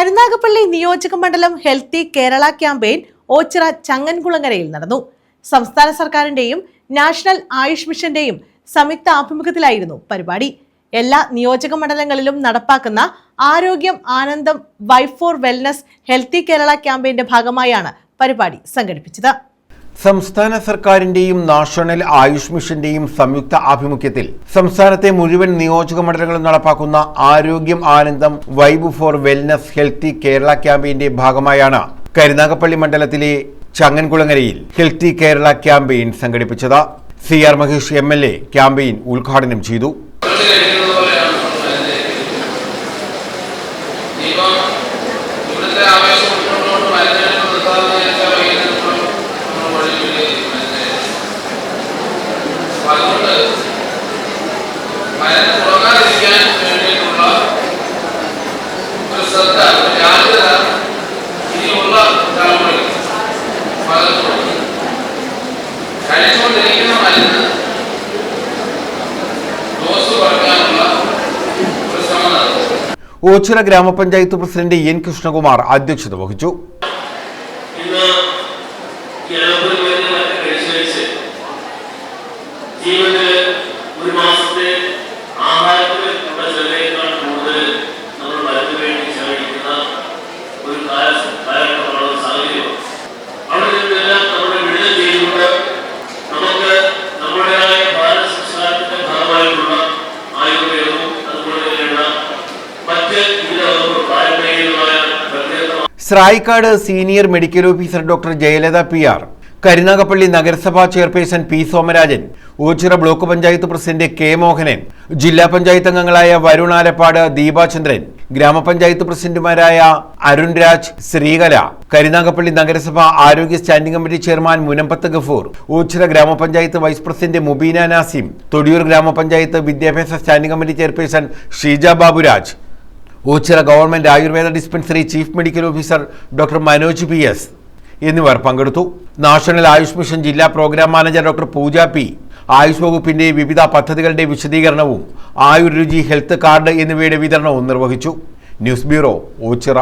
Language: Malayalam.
കരുനാഗപ്പള്ളി നിയോജക മണ്ഡലം ഹെൽത്തി കേരള ക്യാമ്പയിൻ ഓച്ചിറ ചങ്ങൻകുളങ്ങരയിൽ നടന്നു. സംസ്ഥാന സർക്കാരിന്റെയും നാഷണൽ ആയുഷ് മിഷന്റെയും സംയുക്ത ആഭിമുഖ്യത്തിലായിരുന്നു പരിപാടി. എല്ലാ നിയോജക മണ്ഡലങ്ങളിലും നടപ്പാക്കുന്ന ആരോഗ്യം ആനന്ദം vibe for wellness healthy Kerala ക്യാമ്പയിന്റെ ഭാഗമായാണ് പരിപാടി സംഘടിപ്പിച്ചത്. സംസ്ഥാന സർക്കാരിന്റെയും നാഷണൽ ആയുഷ് മിഷന്റെയും സംയുക്ത ആഭിമുഖ്യത്തിൽ സംസ്ഥാനത്തെ മുഴുവൻ നിയോജക മണ്ഡലങ്ങളും നടപ്പാക്കുന്ന ആരോഗ്യം ആനന്ദം vibe for wellness healthy Kerala ക്യാമ്പയിന്റെ ഭാഗമായാണ് കരുനാഗപ്പള്ളി മണ്ഡലത്തിലെ ചങ്ങൻകുളങ്ങരയിൽ ഹെൽത്തി കേരള ക്യാമ്പയിൻ സംഘടിപ്പിച്ചത്. C R Mahesh M L A campaign ഉദ്ഘാടനം ചെയ്തു. അതുകൊണ്ട് മരുന്ന് തുടങ്ങാതിരിക്കാൻ വേണ്ടിയിട്ടുള്ള ഒരു ശ്രദ്ധ ഒരു ജാഗ്രത ഇനിയുള്ള തലമുറയിൽ പകർന്നു കഴിച്ചുകൊണ്ടിരിക്കുന്ന മരുന്ന് ഡോസ് കുറയ്ക്കാനുള്ള ഒരു ശ്രമം നടത്തും ഓച്ചിറ ഗ്രാമപഞ്ചായത്ത് പ്രസിഡന്റ് എൻ കൃഷ്ണകുമാർ അധ്യക്ഷത വഹിച്ചു. ഇന്ന് Srayikkad senior medical officer doctor Jayalatha P R Karunagappally നഗരസഭാ chairperson P Somarajan Ochira block panchayat president K Mohanan ജില്ലാ പഞ്ചായത്ത് അംഗങ്ങളായ വരുൺ ആലപ്പാട് ദീപാചന്ദ്രൻ ഗ്രാമപഞ്ചായത്ത് പ്രസിഡന്റുമാരായ അരുൺ രാജ് ശ്രീകല കരുനാഗപ്പള്ളി നഗരസഭ ആരോഗ്യ standing committee chairman Munambath Gafoor Ochira ഗ്രാമപഞ്ചായത്ത് വൈസ് പ്രസിഡന്റ് മുബീന നാസിം തൊടിയൂർ ഗ്രാമപഞ്ചായത്ത് വിദ്യാഭ്യാസ standing committee chairperson Sheeja Baburaj Ochira government Ayurveda dispensary chief medical officer doctor Manoj P S എന്നിവർ പങ്കെടുത്തു. നാഷണൽ ആയുഷ് മിഷൻ ജില്ലാ program manager doctor Pooja P. Ayush വകുപ്പിന്റെ വിവിധ പദ്ധതികളുടെ വിശദീകരണവും ആയുർരുചി ഹെൽത്ത് കാർഡ് എന്നിവയുടെ വിതരണവും നിർവഹിച്ചു. News bureau Ochira.